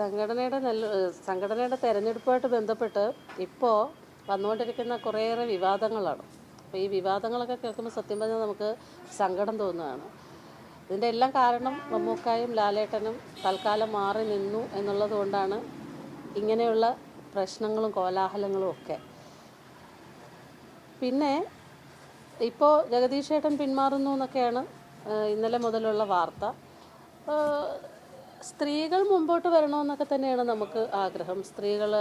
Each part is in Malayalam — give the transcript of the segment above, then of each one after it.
സംഘടനയുടെ നല്ല സംഘടനയുടെ തെരഞ്ഞെടുപ്പുമായിട്ട് ബന്ധപ്പെട്ട് ഇപ്പോൾ വന്നുകൊണ്ടിരിക്കുന്ന കുറേയേറെ വിവാദങ്ങളാണ്. അപ്പോൾ ഈ വിവാദങ്ങളൊക്കെ കേൾക്കുമ്പോൾ സത്യം പറഞ്ഞാൽ നമുക്ക് സങ്കടം തോന്നുകയാണ്. ഇതിന്റെ എല്ലാം കാരണം മമ്മൂക്കായും ലാലേട്ടനും തൽക്കാലം മാറി നിന്നു എന്നുള്ളത് കൊണ്ടാണ് ഇങ്ങനെയുള്ള പ്രശ്നങ്ങളും കോലാഹലങ്ങളും ഒക്കെ. പിന്നെ ഇപ്പോൾ ജഗദീഷേട്ടൻ പിന്മാറുന്നു എന്നൊക്കെയാണ് ഇന്നലെ മുതലുള്ള വാർത്ത. സ്ത്രീകൾ മുമ്പോട്ട് വരണമെന്നൊക്കെ തന്നെയാണ് നമുക്ക് ആഗ്രഹം. സ്ത്രീകൾ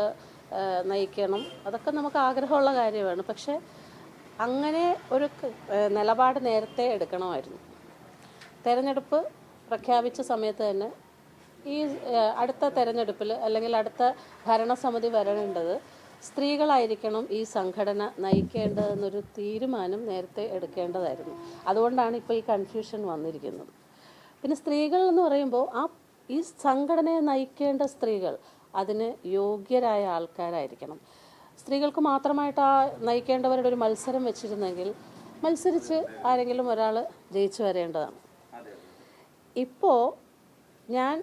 നയിക്കണം. അതൊക്കെ നമുക്ക് ആഗ്രഹമുള്ള കാര്യമാണ്. പക്ഷെ അങ്ങനെ ഒരു നിലപാട് നേരത്തെ എടുക്കണമായിരുന്നു. തെരഞ്ഞെടുപ്പ് പ്രഖ്യാപിച്ച സമയത്ത് തന്നെ ഈ അടുത്ത തെരഞ്ഞെടുപ്പിൽ അല്ലെങ്കിൽ അടുത്ത ഭരണസമിതി വരേണ്ടത് സ്ത്രീകളായിരിക്കണം ഈ സംഘടന നയിക്കേണ്ടതെന്നൊരു തീരുമാനം നേരത്തെ എടുക്കേണ്ടതായിരുന്നു. അതുകൊണ്ടാണ് ഇപ്പോൾ ഈ കൺഫ്യൂഷൻ വന്നിരിക്കുന്നത്. പിന്നെ സ്ത്രീകൾ എന്ന് പറയുമ്പോൾ ആ ഈ സംഘടനയെ നയിക്കേണ്ട സ്ത്രീകൾ അതിന് യോഗ്യരായ ആൾക്കാരായിരിക്കണം. സ്ത്രീകൾക്ക് മാത്രമായിട്ട് ആ നയിക്കേണ്ടവരുടെ ഒരു മത്സരം വെച്ചിരുന്നെങ്കിൽ മത്സരിച്ച് ആരെങ്കിലും ഒരാൾ ജയിച്ചു വരേണ്ടതാണ്. ഇപ്പോൾ ഞാൻ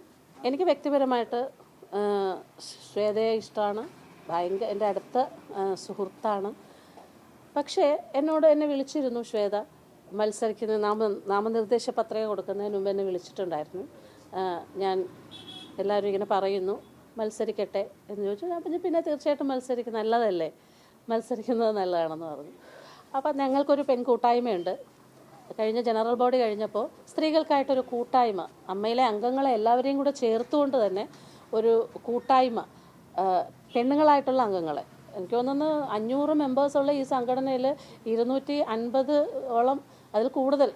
എനിക്ക് വ്യക്തിപരമായിട്ട് ശ്വേതയെ ഇഷ്ടമാണ് ഭയങ്കര എന്റെ അടുത്ത സുഹൃത്താണ്. പക്ഷേ എന്നോട് എന്നെ വിളിച്ചിരുന്നു ശ്വേത. മത്സരിക്കുന്ന നാമ നാമനിർദ്ദേശ പത്രിക കൊടുക്കുന്നതിന് മുമ്പ് എന്നെ വിളിച്ചിട്ടുണ്ടായിരുന്നു. ഞാൻ എല്ലാവരും ഇങ്ങനെ പറയുന്നു മത്സരിക്കട്ടെ എന്ന് ചോദിച്ചു. ഞാൻ പറഞ്ഞു പിന്നെ തീർച്ചയായിട്ടും മത്സരിക്കും നല്ലതല്ലേ? മത്സരിക്കുന്നത് നല്ലതാണെന്ന് പറഞ്ഞു. അപ്പം ഞങ്ങൾക്കൊരു പെൺകൂട്ടായ്മയുണ്ട്. കഴിഞ്ഞ ജനറൽ ബോഡി കഴിഞ്ഞപ്പോൾ സ്ത്രീകൾക്കായിട്ടൊരു കൂട്ടായ്മ അമ്മയിലെ അംഗങ്ങളെ എല്ലാവരെയും കൂടെ ചേർത്തുകൊണ്ട് തന്നെ ഒരു കൂട്ടായ്മ പെണ്ണുങ്ങളായിട്ടുള്ള അംഗങ്ങളെ. എനിക്ക് തോന്നുന്നു അഞ്ഞൂറ് മെമ്പേഴ്സുള്ള ഈ സംഘടനയിൽ ഇരുന്നൂറ്റി അൻപത് ഓളം അതിൽ കൂടുതൽ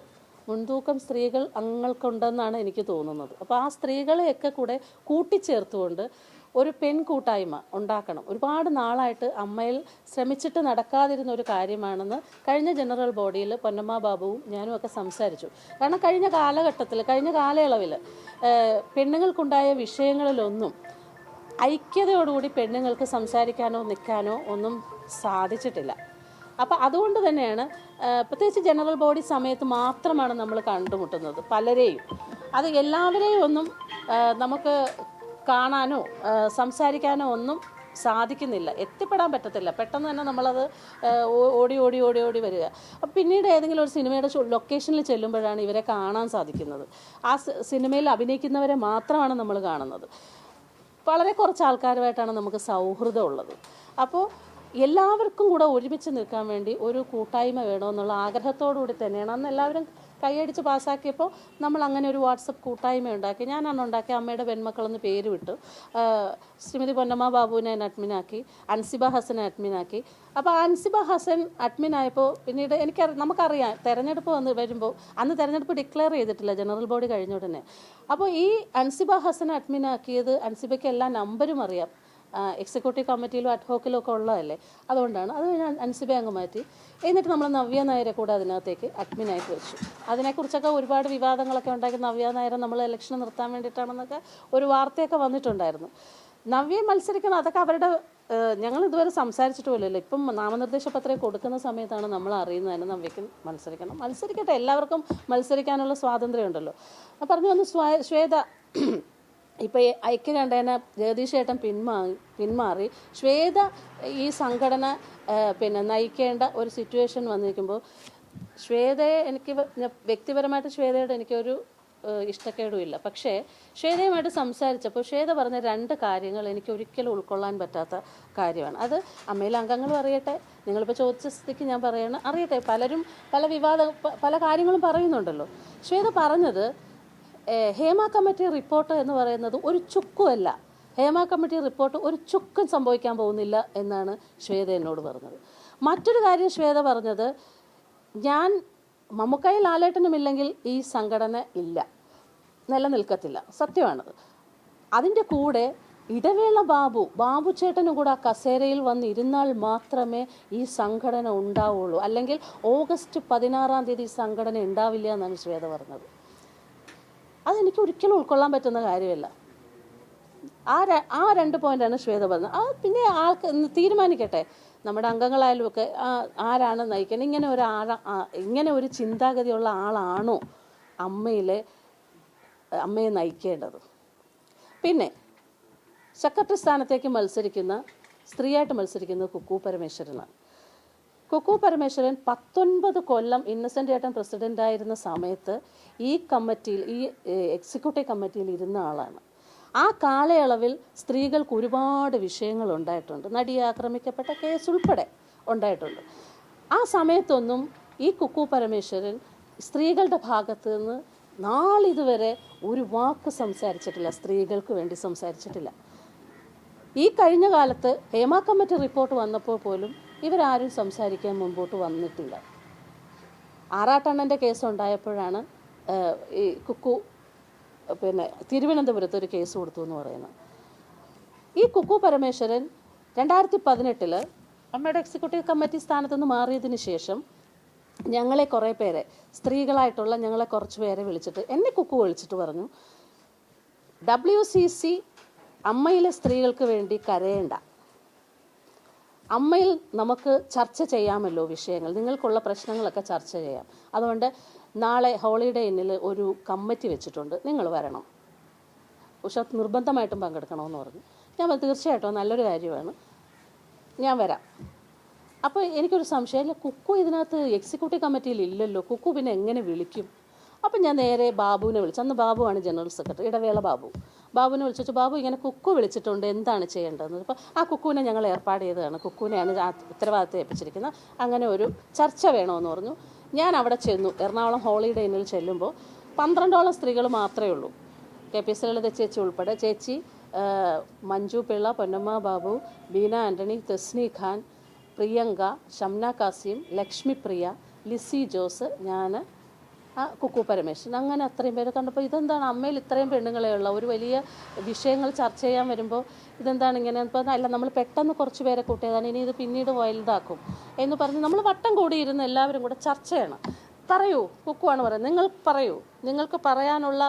മുൻതൂക്കം സ്ത്രീകൾ അങ്ങൾക്കുണ്ടെന്നാണ് എനിക്ക് തോന്നുന്നത്. അപ്പോൾ ആ സ്ത്രീകളെയൊക്കെ കൂടെ കൂട്ടിച്ചേർത്തുകൊണ്ട് ഒരു പെൺകൂട്ടായ്മ ഉണ്ടാക്കണം. ഒരുപാട് നാളായിട്ട് അമ്മയിൽ ശ്രമിച്ചിട്ട് നടക്കാതിരുന്ന ഒരു കാര്യമാണെന്ന് കഴിഞ്ഞ ജനറൽ ബോഡിയിൽ പൊന്നമ്മ ബാബുവും ഞാനും ഒക്കെ സംസാരിച്ചു. കാരണം കഴിഞ്ഞ കാലഘട്ടത്തിൽ കഴിഞ്ഞ കാലയളവിൽ പെണ്ണുങ്ങൾക്കുണ്ടായ വിഷയങ്ങളിലൊന്നും ഐക്യതയോടുകൂടി പെണ്ണുങ്ങൾക്ക് സംസാരിക്കാനോ നിൽക്കാനോ ഒന്നും സാധിച്ചിട്ടില്ല. അപ്പോൾ അതുകൊണ്ട് തന്നെയാണ് പ്രത്യേകിച്ച് ജനറൽ ബോഡി സമയത്ത് മാത്രമാണ് നമ്മൾ കണ്ടുമുട്ടുന്നത് പലരെയും. അത് എല്ലാവരെയും ഒന്നും നമുക്ക് കാണാനോ സംസാരിക്കാനോ ഒന്നും സാധിക്കുന്നില്ല എത്തിപ്പെടാൻ പറ്റത്തില്ല. പെട്ടെന്ന് തന്നെ നമ്മളത് ഓടി ഓടി ഓടി ഓടി വരിക. അപ്പം പിന്നീട് ഏതെങ്കിലും ഒരു സിനിമയുടെ ലൊക്കേഷനിൽ ചെല്ലുമ്പോഴാണ് ഇവരെ കാണാൻ സാധിക്കുന്നത്. ആ സിനിമയിൽ അഭിനയിക്കുന്നവരെ മാത്രമാണ് നമ്മൾ കാണുന്നത്. വളരെ കുറച്ച് ആൾക്കാരുമായിട്ടാണ് നമുക്ക് സൗഹൃദം ഉള്ളത്. അപ്പോൾ എല്ലാവർക്കും കൂടെ ഒരുമിച്ച് നിൽക്കാൻ വേണ്ടി ഒരു കൂട്ടായ്മ വേണമെന്നുള്ള ആഗ്രഹത്തോടുകൂടി തന്നെയാണ്. അന്ന് എല്ലാവരും കൈയടിച്ച് പാസ്സാക്കിയപ്പോൾ നമ്മൾ അങ്ങനെ ഒരു വാട്സപ്പ് കൂട്ടായ്മ ഉണ്ടാക്കി. ഞാൻ അന്ന് ഉണ്ടാക്കി അമ്മയുടെ പെൺമക്കളെന്ന് പേര് വിട്ടു. ശ്രീമതി പൊന്നമ്മ ബാബുവിനെ അഡ്മിനാക്കി അൻസിബ ഹസനെ അഡ്മിനാക്കി അപ്പോൾ അൻസിബ ഹസൻ അഡ്മിനായപ്പോൾ പിന്നീട് എനിക്ക് നമുക്കറിയാം തെരഞ്ഞെടുപ്പ് വന്ന് വരുമ്പോൾ അന്ന് തെരഞ്ഞെടുപ്പ് ഡിക്ലെയർ ചെയ്തിട്ടില്ല ജനറൽ ബോഡി കഴിഞ്ഞ ഉടനെ. അപ്പോൾ ഈ അൻസിബ ഹസൻ അഡ്മിനാക്കിയത് അൻസിബയ്ക്ക് എല്ലാ നമ്പരും അറിയാം. എക്സിക്യൂട്ടീവ് കമ്മിറ്റിയിലും അഡ്ഹോക്കിലും ഒക്കെ ഉള്ളതല്ലേ? അതുകൊണ്ടാണ്. അത് ഞാൻ അൻസിബെ അങ്ങ് മാറ്റി. എന്നിട്ട് നമ്മൾ നവ്യ നായരെ കൂടെ അതിനകത്തേക്ക് അഡ്മിനായിട്ട് വെച്ചു. അതിനെക്കുറിച്ചൊക്കെ ഒരുപാട് വിവാദങ്ങളൊക്കെ ഉണ്ടാക്കി നവ്യ നായരെ നമ്മൾ ഇലക്ഷൻ നിർത്താൻ വേണ്ടിയിട്ടാണെന്നൊക്കെ ഒരു വാർത്തയൊക്കെ വന്നിട്ടുണ്ടായിരുന്നു. നവ്യ മത്സരിക്കണം അതൊക്കെ അവരുടെ ഞങ്ങൾ ഇതുവരെ സംസാരിച്ചിട്ട് പോലുമില്ല. ഇപ്പം നാമനിർദ്ദേശ പത്രിക കൊടുക്കുന്ന സമയത്താണ് നമ്മൾ അറിയുന്നത് തന്നെ നവ്യക്ക് മത്സരിക്കണം. മത്സരിക്കട്ടെ എല്ലാവർക്കും മത്സരിക്കാനുള്ള സ്വാതന്ത്ര്യം ഉണ്ടല്ലോ പറഞ്ഞു വന്ന് ശ്വേത ഇപ്പോൾ ഐക്യകണ്ഠേന ജഗദീഷേട്ടൻ പിന്മാറി പിന്മാറി ശ്വേത ഈ സംഘടന പിന്നെ നയിക്കേണ്ട ഒരു സിറ്റുവേഷൻ വന്നിരിക്കുമ്പോൾ ശ്വേതയെ എനിക്ക് വ്യക്തിപരമായിട്ട് ശ്വേതയോട് എനിക്കൊരു ഇഷ്ടക്കേടും ഇഷ്ടക്കേടുമില്ല. പക്ഷേ ശ്വേതയുമായിട്ട് സംസാരിച്ചപ്പോൾ ശ്വേത പറഞ്ഞ രണ്ട് കാര്യങ്ങൾ എനിക്ക് ഒരിക്കലും ഉൾക്കൊള്ളാൻ പറ്റാത്ത കാര്യമാണ്. അത് അമ്മയിലെ അംഗങ്ങളും അറിയട്ടെ നിങ്ങളിപ്പോൾ ചോദിച്ച സ്ഥിതിക്ക് ഞാൻ പറയണം അറിയട്ടെ. പലരും പല വിവാദ പല കാര്യങ്ങളും പറയുന്നുണ്ടല്ലോ. ശ്വേത പറഞ്ഞത് ഹേമ കമ്മിറ്റി റിപ്പോർട്ട് എന്ന് പറയുന്നത് ഒരു ചുക്കുമല്ല. ഹേമ കമ്മിറ്റി റിപ്പോർട്ട് ഒരു ചുക്കും സംഭവിക്കാൻ പോകുന്നില്ല എന്നാണ് ശ്വേത എന്നോട് പറഞ്ഞത്. മറ്റൊരു കാര്യം ശ്വേത പറഞ്ഞത് ഞാൻ മമ്മൂക്കായി ലാലേട്ടനുമില്ലെങ്കിൽ ഈ സംഘടന ഇല്ല. നിലനിൽക്കത്തില്ല. സത്യമാണത്. അതിന്റെ കൂടെ ഇടവേള ബാബു ബാബു ചേട്ടനും കൂടെ ആ കസേരയിൽ വന്നിരുന്നാൽ മാത്രമേ ഈ സംഘടന ഉണ്ടാവുള്ളൂ. അല്ലെങ്കിൽ ഓഗസ്റ്റ് പതിനാറാം തീയതി സംഘടന ഉണ്ടാവില്ല എന്നാണ് ശ്വേത പറഞ്ഞത്. അതെനിക്ക് ഒരിക്കലും ഉൾക്കൊള്ളാൻ പറ്റുന്ന കാര്യമല്ല. ആ ആ രണ്ട് പോയിന്റാണ് ശ്വേത പറഞ്ഞത്. ആ പിന്നെ ആൾക്ക് തീരുമാനിക്കട്ടെ. നമ്മുടെ അംഗങ്ങളായാലും ഒക്കെ ആരാണ് നയിക്കുന്നത് ഇങ്ങനെ ഒരു ഇങ്ങനെ ഒരു ചിന്താഗതിയുള്ള ആളാണോ അമ്മയിലെ അമ്മയെ നയിക്കേണ്ടത്? പിന്നെ സെക്രട്ടറി സ്ഥാനത്തേക്ക് മത്സരിക്കുന്ന സ്ത്രീയായിട്ട് മത്സരിക്കുന്നത് കുക്കു പരമേശ്വരനാണ്. കുക്കു പരമേശ്വരൻ പത്തൊൻപത് കൊല്ലം ഇന്നസെന്റ് ഏട്ടൻ പ്രസിഡന്റായിരുന്ന സമയത്ത് ഈ കമ്മിറ്റിയിൽ ഈ എക്സിക്യൂട്ടീവ് കമ്മിറ്റിയിൽ ഇരുന്ന ആളാണ്. ആ കാലയളവിൽ സ്ത്രീകൾക്ക് ഒരുപാട് വിഷയങ്ങൾ ഉണ്ടായിട്ടുണ്ട് നടിയെ ആക്രമിക്കപ്പെട്ട കേസ് ഉൾപ്പെടെ ഉണ്ടായിട്ടുണ്ട്. ആ സമയത്തൊന്നും ഈ കുക്കു പരമേശ്വരൻ സ്ത്രീകളുടെ ഭാഗത്ത് നിന്ന് നാളിതുവരെ ഒരു വാക്ക് സംസാരിച്ചിട്ടില്ല സ്ത്രീകൾക്ക് വേണ്ടി സംസാരിച്ചിട്ടില്ല. ഈ കഴിഞ്ഞ കാലത്ത് ഹേമ കമ്മിറ്റി റിപ്പോർട്ട് വന്നപ്പോൾ പോലും ഇവരാരും സംസാരിക്കാൻ മുമ്പോട്ട് വന്നിട്ടില്ല. ആറാട്ടണ്ണന്റെ കേസ് ഉണ്ടായപ്പോഴാണ് ഈ കുക്കു പിന്നെ തിരുവനന്തപുരത്ത് ഒരു കേസ് കൊടുത്തു എന്ന് പറയുന്നത്. ഈ കുക്കു പരമേശ്വരൻ രണ്ടായിരത്തി പതിനെട്ടിൽ അമ്മയുടെ എക്സിക്യൂട്ടീവ് കമ്മിറ്റി സ്ഥാനത്ത് നിന്ന് മാറിയതിന് ശേഷം ഞങ്ങളെ കുറേ പേരെ സ്ത്രീകളായിട്ടുള്ള ഞങ്ങളെ കുറച്ച് പേരെ വിളിച്ചിട്ട് എന്നെ കുക്കു വിളിച്ചിട്ട് പറഞ്ഞു ഡബ്ല്യു സി സി അമ്മയിലെ സ്ത്രീകൾക്ക് വേണ്ടി കരയേണ്ട. അമ്മയിൽ നമുക്ക് ചർച്ച ചെയ്യാമല്ലോ വിഷയങ്ങൾ. നിങ്ങൾക്കുള്ള പ്രശ്നങ്ങളൊക്കെ ചർച്ച ചെയ്യാം. അതുകൊണ്ട് നാളെ ഹോളിഡേ ഇന്നിൽ ഒരു കമ്മിറ്റി വെച്ചിട്ടുണ്ട്. നിങ്ങൾ വരണം. ഉഷ നിർബന്ധമായിട്ടും പങ്കെടുക്കണമെന്ന് പറഞ്ഞു. ഞാൻ തീർച്ചയായിട്ടും നല്ലൊരു കാര്യമാണ്. ഞാൻ വരാം. അപ്പോൾ എനിക്കൊരു സംശയമില്ല കുക്കു ഇതിനകത്ത് എക്സിക്യൂട്ടീവ് കമ്മിറ്റിയിൽ ഇല്ലല്ലോ. കുക്കു പിന്നെ എങ്ങനെ വിളിക്കും? അപ്പം ഞാൻ നേരെ ബാബുവിനെ വിളിച്ചു. അന്ന് ബാബുവാണ് ജനറൽ സെക്രട്ടറി. ഇടവേള ബാബു. ബാബുവിനെ വിളിച്ചു ബാബു ഇങ്ങനെ കുക്കു വിളിച്ചിട്ടുണ്ട് എന്താണ് ചെയ്യേണ്ടതെന്ന്? അപ്പോൾ ആ കുക്കുവിനെ ഞങ്ങൾ ഏർപ്പാട് ചെയ്തതാണ്. കുക്കുവിനെയാണ് ഉത്തരവാദിത്തം ഏൽപ്പിച്ചിരിക്കുന്നത്. അങ്ങനെ ഒരു ചർച്ച വേണമെന്ന് പറഞ്ഞു. ഞാൻ അവിടെ ചെന്നു. എറണാകുളം ഹോളിഡേ ഇന്നിൽ ചെല്ലുമ്പോൾ പന്ത്രണ്ടോളം സ്ത്രീകൾ മാത്രമേ ഉള്ളൂ. കെ പി എസ് ലളിത ചേച്ചി ഉൾപ്പെടെ ചേച്ചി മഞ്ജു പിള്ള പൊന്നമ്മ ബാബു ബീന ആന്റണി തെസ്നി ഖാൻ പ്രിയങ്ക ഷംന കാസിം ലക്ഷ്മിപ്രിയ ലിസി ജോസ് ഞാൻ ആ കുക്കു പരമേശ്വരൻ. അങ്ങനെ അത്രയും പേര് കണ്ടപ്പോൾ ഇതെന്താണ്? അമ്മയിൽ ഇത്രയും പെണ്ണുങ്ങളെ ഉള്ള. ഒരു വലിയ വിഷയങ്ങൾ ചർച്ച ചെയ്യാൻ വരുമ്പോൾ ഇതെന്താണ് ഇങ്ങനെ? ഇപ്പോൾ അല്ല നമ്മൾ പെട്ടെന്ന് കുറച്ച് പേരെ കൂട്ടിയതാണ്. ഇനി ഇത് പിന്നീട് വലുതാക്കും എന്ന് പറഞ്ഞ് നമ്മൾ വട്ടം കൂടിയിരുന്ന് എല്ലാവരും കൂടെ ചർച്ച ചെയ്യണം. പറയൂ കുക്കുവാണ് പറയുന്നത്. നിങ്ങൾ പറയൂ. നിങ്ങൾക്ക് പറയാനുള്ള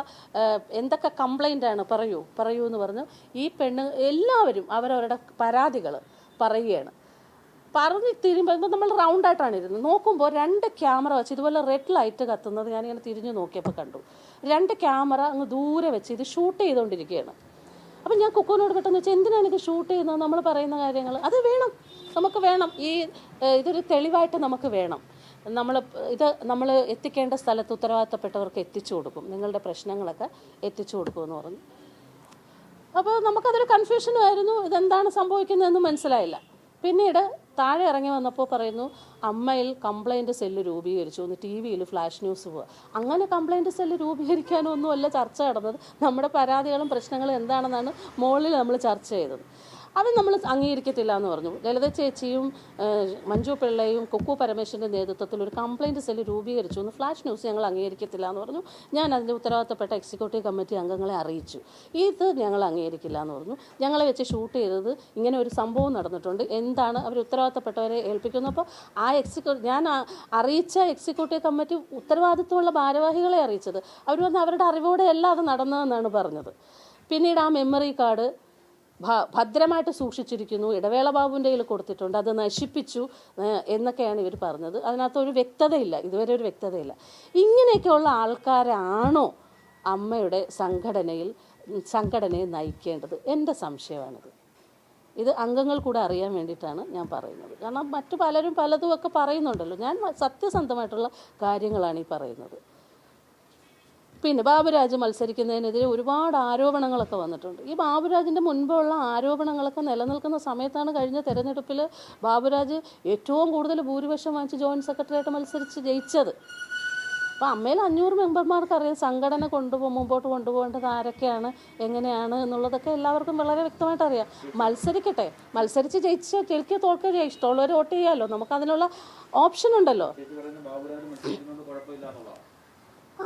എന്തൊക്കെ കംപ്ലൈന്റ് ആണ് പറയൂ. പറയൂ എന്ന് പറഞ്ഞു ഈ പെണ്ണ് എല്ലാവരും അവരവരുടെ പരാതികൾ പറയുകയാണ്. പറഞ്ഞ് തിരുമ്പോൾ നമ്മൾ റൗണ്ടായിട്ടാണ് ഇരുന്നത്. നോക്കുമ്പോൾ രണ്ട് ക്യാമറ വെച്ച് ഇതുപോലെ റെഡ് ലൈറ്റ് കത്തുന്നത് ഞാനിങ്ങനെ തിരിഞ്ഞു നോക്കിയപ്പോൾ കണ്ടു. രണ്ട് ക്യാമറ അങ്ങ് ദൂരെ വെച്ച് ഇത് ഷൂട്ട് ചെയ്തുകൊണ്ടിരിക്കുകയാണ് അപ്പം ഞാൻ കുക്കോനോട് പെട്ടെന്ന് വെച്ചാൽ എന്തിനാണ് ഇത് ഷൂട്ട് ചെയ്യുന്നത്? നമ്മൾ പറയുന്ന കാര്യങ്ങൾ അത് വേണം. നമുക്ക് വേണം. ഈ ഇതൊരു തെളിവായിട്ട് നമുക്ക് വേണം. നമ്മൾ ഇത് നമ്മൾ എത്തിക്കേണ്ട സ്ഥലത്ത് ഉത്തരവാദിത്തപ്പെട്ടവർക്ക് എത്തിച്ചു കൊടുക്കും. നിങ്ങളുടെ പ്രശ്നങ്ങളൊക്കെ എത്തിച്ചു കൊടുക്കുമെന്ന് പറഞ്ഞു. അപ്പോൾ നമുക്കതൊരു കൺഫ്യൂഷനുമായിരുന്നു ഇതെന്താണ് സംഭവിക്കുന്നതെന്ന് മനസ്സിലായില്ല. പിന്നീട് താഴെ ഇറങ്ങി വന്നപ്പോൾ പറയുന്നു അമ്മയിൽ കംപ്ലൈന്റ് സെല്ല് രൂപീകരിച്ചു. ഒന്ന് ടി വിയിൽ ഫ്ലാഷ് ന്യൂസ് പോവുക അങ്ങനെ കംപ്ലൈന്റ് സെല്ല് രൂപീകരിക്കാനൊന്നുമല്ല ചർച്ച നടന്നത്. നമ്മുടെ പരാതികളും പ്രശ്നങ്ങളും എന്താണെന്നാണ് മുകളിൽ നമ്മൾ ചർച്ച ചെയ്തത്. അത് നമ്മൾ അംഗീകരിക്കത്തില്ല എന്ന് പറഞ്ഞു. ലളിത ചേച്ചിയും മഞ്ജു പിള്ളയും കൊക്കു പരമേശ്വരന്റെ നേതൃത്വത്തിൽ ഒരു കംപ്ലയിന്റ് സെല്ല് രൂപീകരിച്ചു എന്ന് ഫ്ലാഷ് ന്യൂസ് ഞങ്ങൾ അംഗീകരിക്കത്തില്ല എന്ന് പറഞ്ഞു. ഞാൻ അതിന്റെ ഉത്തരവാദിത്തപ്പെട്ട എക്സിക്യൂട്ടീവ് കമ്മിറ്റി അംഗങ്ങളെ അറിയിച്ചു. ഇത് ഞങ്ങൾ അംഗീകരിക്കില്ല എന്ന് പറഞ്ഞു. ഞങ്ങളെ വെച്ച് ഷൂട്ട് ചെയ്തത് ഇങ്ങനെ ഒരു സംഭവം നടന്നിട്ടുണ്ട്. എന്താണ് അവർ ഉത്തരവാദിത്തപ്പെട്ടവരെ ഏൽപ്പിക്കുന്നു അപ്പോൾ ആ എക്സിക്യൂ ഞാൻ അറിയിച്ച എക്സിക്യൂട്ടീവ് കമ്മിറ്റി ഉത്തരവാദിത്വമുള്ള ഭാരവാഹികളെ അറിയിച്ചത്. അവർ വന്ന് അവരുടെ അറിവോടെ അല്ല അത് നടന്നതെന്നാണ് പറഞ്ഞത്. പിന്നീട് ആ മെമ്മറി കാർഡ് ഭദ്രമായിട്ട് സൂക്ഷിച്ചിരിക്കുന്നു ഇടവേള ബാബുവിന്റെ കയ്യിൽ കൊടുത്തിട്ടുണ്ട് അത് നശിപ്പിച്ചു എന്നൊക്കെയാണ് ഇവർ പറഞ്ഞത്. അതിനകത്ത് ഒരു വ്യക്തതയില്ല ഇതുവരെ ഒരു വ്യക്തതയില്ല. ഇങ്ങനെയൊക്കെയുള്ള ആൾക്കാരാണോ അമ്മയുടെ സംഘടനയിൽ സംഘടനയെ നയിക്കേണ്ടത്? എന്റെ സംശയമാണിത്. ഇത് അംഗങ്ങൾ കൂടെ അറിയാൻ വേണ്ടിയിട്ടാണ് ഞാൻ പറയുന്നത്. കാരണം മറ്റു പലരും പലതും ഒക്കെ പറയുന്നുണ്ടല്ലോ. ഞാൻ സത്യസന്ധമായിട്ടുള്ള കാര്യങ്ങളാണ് ഈ പറയുന്നത്. പിന്നെ ബാബുരാജ് മത്സരിക്കുന്നതിനെതിരെ ഒരുപാട് ആരോപണങ്ങളൊക്കെ വന്നിട്ടുണ്ട്. ഈ ബാബുരാജിന്റെ മുൻപുള്ള ആരോപണങ്ങളൊക്കെ നിലനിൽക്കുന്ന സമയത്താണ് കഴിഞ്ഞ തെരഞ്ഞെടുപ്പിൽ ബാബുരാജ് ഏറ്റവും കൂടുതൽ ഭൂരിപക്ഷം വാങ്ങിച്ച് ജോയിന്റ് സെക്രട്ടറിയായിട്ട് മത്സരിച്ച് ജയിച്ചത്. അപ്പോൾ അമ്മയിൽ അഞ്ഞൂറ് മെമ്പർമാർക്ക് അറിയാം സംഘടന കൊണ്ടുപോകും മുമ്പോട്ട് കൊണ്ടുപോകേണ്ടത് ആരൊക്കെയാണ് എങ്ങനെയാണ് എന്നുള്ളതൊക്കെ എല്ലാവർക്കും വളരെ വ്യക്തമായിട്ട് അറിയാം. മത്സരിക്കട്ടെ. മത്സരിച്ച് ജയിച്ച് ജയിക്കുക തോൽക്കുക ഇഷ്ടമുള്ളവർ വോട്ട് ചെയ്യാമല്ലോ നമുക്കതിനുള്ള ഓപ്ഷൻ ഉണ്ടല്ലോ.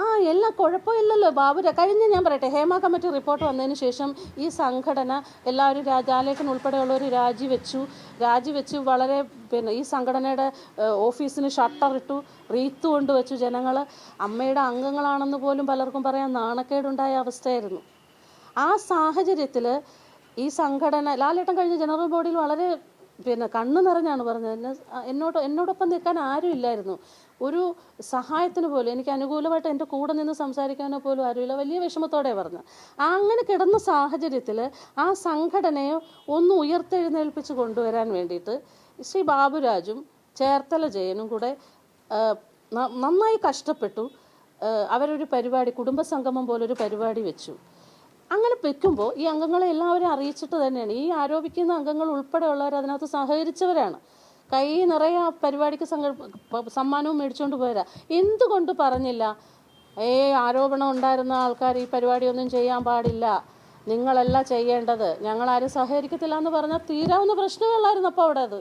ആ എല്ലാം കുഴപ്പമില്ലല്ലോ ബാബുര. കഴിഞ്ഞ ഞാൻ പറയട്ടെ ഹേമ കമ്മിറ്റി റിപ്പോർട്ട് വന്നതിന് ശേഷം ഈ സംഘടന എല്ലാവരും രാജാലേഖൻ ഉൾപ്പെടെയുള്ളവർ രാജിവെച്ചു. രാജിവെച്ച് വളരെ പിന്നെ ഈ സംഘടനയുടെ ഓഫീസിന് ഷട്ടർ ഇട്ടു റീത്ത് കൊണ്ടുവച്ചു ജനങ്ങൾ അമ്മയുടെ അംഗങ്ങളാണെന്ന് പോലും പലർക്കും പറയാൻ നാണക്കേടുണ്ടായ അവസ്ഥയായിരുന്നു. ആ സാഹചര്യത്തിൽ ഈ സംഘടന ലാലേട്ടൻ കഴിഞ്ഞ ജനറൽ ബോഡിയിൽ വളരെ പിന്നെ കണ്ണു നിറഞ്ഞാണ് പറഞ്ഞത്. എന്നെ എന്നോട് എന്നോടൊപ്പം നിൽക്കാൻ ആരും ഇല്ലായിരുന്നു. ഒരു സഹായത്തിന് പോലും എനിക്ക് അനുകൂലമായിട്ട് എന്റെ കൂടെ നിന്ന് സംസാരിക്കാനോ പോലും ആരുമില്ല. വലിയ വിഷമത്തോടെ പറഞ്ഞു. അങ്ങനെ കിടന്ന സാഹചര്യത്തിൽ ആ സംഘടനയെ ഒന്ന് ഉയർത്തെഴുന്നേൽപ്പിച്ച് കൊണ്ടുവരാൻ വേണ്ടിയിട്ട് ശ്രീ ബാബുരാജും ചേർത്തല ജയനും കൂടെ നന്നായി കഷ്ടപ്പെട്ടു. അവരൊരു പരിപാടി കുടുംബസംഗമം പോലൊരു പരിപാടി വെച്ചു. അങ്ങനെ വെക്കുമ്പോൾ ഈ അംഗങ്ങളെ എല്ലാവരും അറിയിച്ചിട്ട് തന്നെയാണ്. ഈ ആരോപിക്കുന്ന അംഗങ്ങൾ ഉൾപ്പെടെയുള്ളവർ അതിനകത്ത് സഹകരിച്ചവരാണ്. കൈ നിറയെ ആ പരിപാടിക്ക് സമ്മാനവും മേടിച്ചുകൊണ്ട് പോയതാ. എന്തുകൊണ്ട് പറഞ്ഞില്ല? ഏ ആരോപണം ഉണ്ടായിരുന്ന ആൾക്കാർ ഈ പരിപാടിയൊന്നും ചെയ്യാൻ പാടില്ല. നിങ്ങളല്ല ചെയ്യേണ്ടത്. ഞങ്ങളാരും സഹകരിക്കത്തില്ല എന്ന് പറഞ്ഞാൽ തീരാവുന്ന പ്രശ്നമല്ലായിരുന്നു അപ്പോൾ അവിടെ അത്.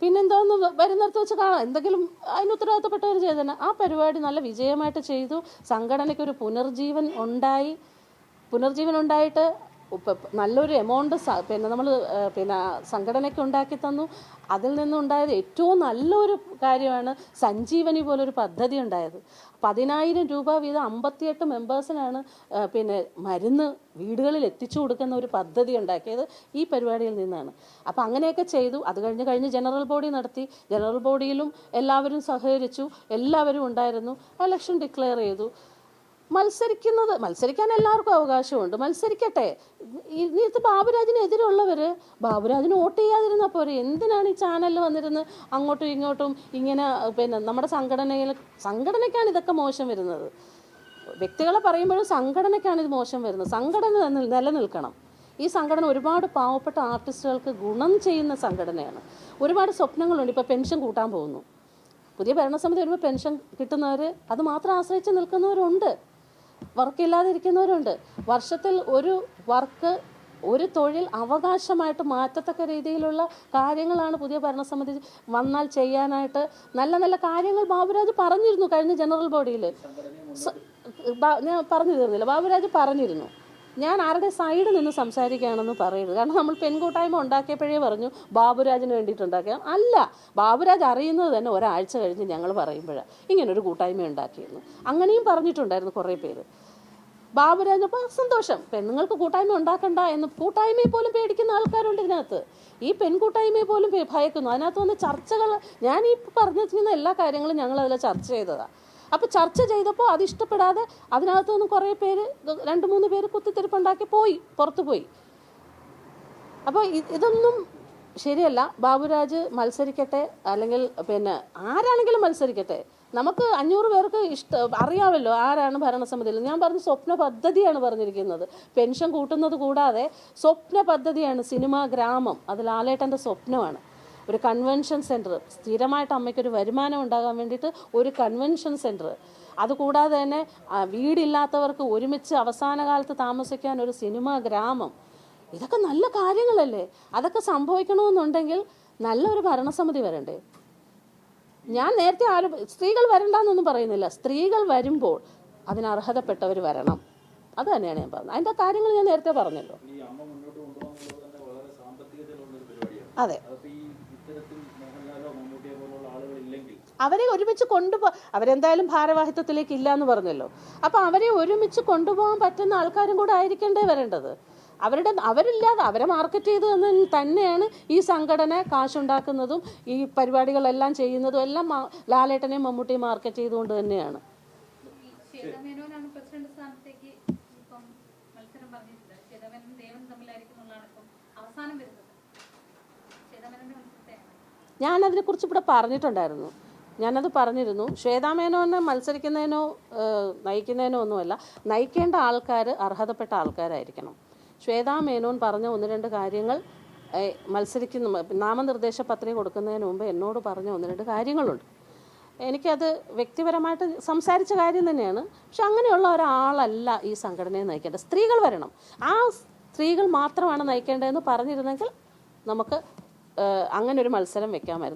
പിന്നെന്തോന്ന് വരുന്നിടത്ത് വെച്ച് കാണാം. എന്തെങ്കിലും അതിന് ഉത്തരവാദിത്തപ്പെട്ടവർ ചെയ്തന്നെ ആ പരിപാടി നല്ല വിജയമായിട്ട് ചെയ്തു. സംഘടനയ്ക്ക് ഒരു പുനർജീവൻ ഉണ്ടായി. പുനർജീവൻ ഉണ്ടായിട്ട് നല്ലൊരു എമൗണ്ട് പിന്നെ നമ്മൾ പിന്നെ സംഘടനയ്ക്ക് ഉണ്ടാക്കി തന്നു. അതിൽ നിന്നുണ്ടായത് ഏറ്റവും നല്ലൊരു കാര്യമാണ് സഞ്ജീവനി പോലൊരു പദ്ധതി ഉണ്ടായത്. പതിനായിരം രൂപ വീതം അമ്പത്തിയെട്ട് മെമ്പേഴ്സിനാണ് പിന്നെ മരുന്ന് വീടുകളിൽ എത്തിച്ചു കൊടുക്കുന്ന ഒരു പദ്ധതി ഉണ്ടാക്കിയത് ഈ പരിപാടിയിൽ നിന്നാണ്. അപ്പോൾ അങ്ങനെയൊക്കെ ചെയ്തു. അത് കഴിഞ്ഞ് കഴിഞ്ഞ് ജനറൽ ബോഡി നടത്തി. ജനറൽ ബോഡിയിലും എല്ലാവരും സഹകരിച്ചു. എല്ലാവരും ഉണ്ടായിരുന്നു. ഇലക്ഷൻ ഡിക്ലെയർ ചെയ്തു. മത്സരിക്കുന്നത് മത്സരിക്കാൻ എല്ലാവർക്കും അവകാശമുണ്ട്. മത്സരിക്കട്ടെ. ഇതിനകത്ത് ബാബുരാജിനെതിരുള്ളവർ ബാബുരാജിന് വോട്ട് ചെയ്യാതിരുന്നാൽ പോരെ. എന്തിനാണ് ഈ ചാനലിൽ വന്നിരുന്ന് അങ്ങോട്ടും ഇങ്ങോട്ടും ഇങ്ങനെ പിന്നെ നമ്മുടെ സംഘടനയിൽ സംഘടനയ്ക്കാണ് ഇതൊക്കെ മോശം വരുന്നത്. വ്യക്തികളെ പറയുമ്പോഴും സംഘടനയ്ക്കാണ് ഇത് മോശം വരുന്നത്. സംഘടന നില- നിലനിൽക്കണം. ഈ സംഘടന ഒരുപാട് പാവപ്പെട്ട ആർട്ടിസ്റ്റുകൾക്ക് ഗുണം ചെയ്യുന്ന സംഘടനയാണ്. ഒരുപാട് സ്വപ്നങ്ങളുണ്ട്. ഇപ്പോൾ പെൻഷൻ കൂട്ടാൻ പോകുന്നു. പുതിയ ഭരണസമിതി വരുമ്പോൾ പെൻഷൻ കിട്ടുന്നവർ അത് മാത്രം ആശ്രയിച്ച് നിൽക്കുന്നവരുണ്ട്. വർക്കില്ലാതെ ഇല്ലാതിരിക്കുന്നവരുണ്ട് വർഷത്തിൽ ഒരു വർക്ക് ഒരു തൊഴിൽ അവകാശമായിട്ട് മാറ്റത്തക്ക രീതിയിലുള്ള കാര്യങ്ങളാണ് പുതിയ ഭരണസമിതി വന്നാൽ ചെയ്യാനായിട്ട് നല്ല നല്ല കാര്യങ്ങൾ ബാബുരാജ് പറഞ്ഞിരുന്നു കഴിഞ്ഞ ജനറൽ ബോഡിയിൽ ഞാൻ പറഞ്ഞു തീർന്നില്ല. ബാബുരാജ് പറഞ്ഞിരുന്നു. ഞാൻ ആരുടെ സൈഡിൽ നിന്ന് സംസാരിക്കുകയാണെന്ന് പറയരുത്. കാരണം നമ്മൾ പെൺകൂട്ടായ്മ ഉണ്ടാക്കിയപ്പോഴേ പറഞ്ഞു ബാബുരാജിന് വേണ്ടിയിട്ട് ഉണ്ടാക്കിയ അല്ല ബാബുരാജ് അറിയുന്നത് തന്നെ ഒരാഴ്ച കഴിഞ്ഞ് ഞങ്ങൾ പറയുമ്പോഴാണ് ഇങ്ങനൊരു കൂട്ടായ്മ ഉണ്ടാക്കിയിരുന്നു. അങ്ങനെയും പറഞ്ഞിട്ടുണ്ടായിരുന്നു കുറേ പേര്. ബാബുരാജ് അപ്പോൾ സന്തോഷം പെണ്ണുങ്ങൾക്ക് കൂട്ടായ്മ ഉണ്ടാക്കണ്ട എന്ന് കൂട്ടായ്മയെ പോലും പേടിക്കുന്ന ആൾക്കാരുണ്ട് ഇതിനകത്ത്. ഈ പെൺകൂട്ടായ്മയെ പോലും ഭയക്കുന്നു. അതിനകത്ത് വന്ന് ചർച്ചകൾ ഞാൻ ഈ പറഞ്ഞിരിക്കുന്ന എല്ലാ കാര്യങ്ങളും ഞങ്ങൾ അതിൽ ചർച്ച ചെയ്തതാണ് അപ്പോൾ ചർച്ച ചെയ്തപ്പോൾ അത് ഇഷ്ടപ്പെടാതെ അതിനകത്ത് നിന്ന് കുറേ പേര് രണ്ട് മൂന്ന് പേര് കുത്തിത്തിരിപ്പുണ്ടാക്കി പോയി പുറത്തു പോയി. അപ്പോൾ ഇതൊന്നും ശരിയല്ല. ബാബുരാജ് മത്സരിക്കട്ടെ അല്ലെങ്കിൽ പിന്നെ ആരാണെങ്കിലും മത്സരിക്കട്ടെ. നമുക്ക് അഞ്ഞൂറ് പേർക്ക് ഇഷ്ട അറിയാമല്ലോ ആരാണ് ഭരണസമിതിയിൽ. ഞാൻ പറഞ്ഞ സ്വപ്ന പദ്ധതിയാണ് പറഞ്ഞിരിക്കുന്നത്. പെൻഷൻ കൂട്ടുന്നത് കൂടാതെ സ്വപ്ന പദ്ധതിയാണ് സിനിമാ ഗ്രാമം. അത് ലാലേട്ടന്റെ സ്വപ്നമാണ്. ഒരു കൺവെൻഷൻ സെന്റർ സ്ഥിരമായിട്ട് അമ്മയ്ക്കൊരു വരുമാനം ഉണ്ടാകാൻ വേണ്ടിയിട്ട് ഒരു കൺവെൻഷൻ സെന്റർ അതുകൂടാതെ തന്നെ വീടില്ലാത്തവർക്ക് ഒരുമിച്ച് അവസാന കാലത്ത് താമസിക്കാൻ ഒരു സിനിമാ ഗ്രാമം. ഇതൊക്കെ നല്ല കാര്യങ്ങളല്ലേ? അതൊക്കെ സംഭവിക്കണമെന്നുണ്ടെങ്കിൽ നല്ലൊരു ഭരണസമിതി വരണ്ടേ? ഞാൻ നേരത്തെ ആരും സ്ത്രീകൾ വരണ്ടെന്നൊന്നും പറയുന്നില്ല. സ്ത്രീകൾ വരുമ്പോൾ അതിന് അർഹതപ്പെട്ടവർ വരണം. അത് തന്നെയാണ് ഞാൻ പറഞ്ഞത്. അതിന്റെ കാര്യങ്ങൾ ഞാൻ നേരത്തെ പറഞ്ഞല്ലോ. അതെ. അവരെ ഒരുമിച്ച് കൊണ്ടുപോ അവരെന്തായാലും ഭാരവാഹിത്വത്തിലേക്ക് ഇല്ല എന്ന് പറഞ്ഞല്ലോ. അപ്പോൾ അവരെ ഒരുമിച്ച് കൊണ്ടുപോകാൻ പറ്റുന്ന ആൾക്കാരും കൂടെ ആയിരിക്കണ്ടേ വരേണ്ടത്? അവരുടെ അവരില്ലാതെ അവരെ മാർക്കറ്റ് ചെയ്ത് തന്നെ തന്നെയാണ് ഈ സംഘടന കാശുണ്ടാക്കുന്നതും ഈ പരിപാടികളെല്ലാം ചെയ്യുന്നതും എല്ലാം ലാലേട്ടനെയും മമ്മൂട്ടിയും മാർക്കറ്റ് ചെയ്തുകൊണ്ട് തന്നെയാണ് ഈ ശ്വേതമേനോനാണ് പ്രസിഡന്റ് സ്ഥാനത്തേക്ക് ഇപ്പം മത്സരം പറഞ്ഞിട്ടുള്ളത് ശ്വേതമേനോനും ദേവനും തമ്മിലായിരിക്കും എന്നുള്ളതാണ് ഇപ്പം അവസാനം വരുന്നത് ശ്വേതമേനോന്റെ മത്സരത്തെയാണ് ഞാനതിനെക്കുറിച്ച് ഇവിടെ പറഞ്ഞിട്ടുണ്ടായിരുന്നു. ഞാനത് പറഞ്ഞിരുന്നു. ശ്വേതാമേനോനെ മത്സരിക്കുന്നതിനോ നയിക്കുന്നതിനോ ഒന്നുമല്ല നയിക്കേണ്ട ആൾക്കാർ അർഹതപ്പെട്ട ആൾക്കാരായിരിക്കണം. ശ്വേതാമേനോൻ പറഞ്ഞ ഒന്ന് രണ്ട് കാര്യങ്ങൾ മത്സരിക്കുന്ന നാമനിർദ്ദേശ പത്രിക കൊടുക്കുന്നതിന് മുമ്പ് എന്നോട് പറഞ്ഞ ഒന്ന് രണ്ട് കാര്യങ്ങളുണ്ട്. എനിക്കത് വ്യക്തിപരമായിട്ട് സംസാരിച്ച കാര്യം തന്നെയാണ്. പക്ഷെ അങ്ങനെയുള്ള ഒരാളല്ല ഈ സംഘടനയെ നയിക്കേണ്ടത്. സ്ത്രീകൾ വരണം. ആ സ്ത്രീകൾ മാത്രമാണ് നയിക്കേണ്ടതെന്ന് പറഞ്ഞിരുന്നെങ്കിൽ നമുക്ക് അങ്ങനെ ഒരു മത്സരം വെക്കാമായിരുന്നു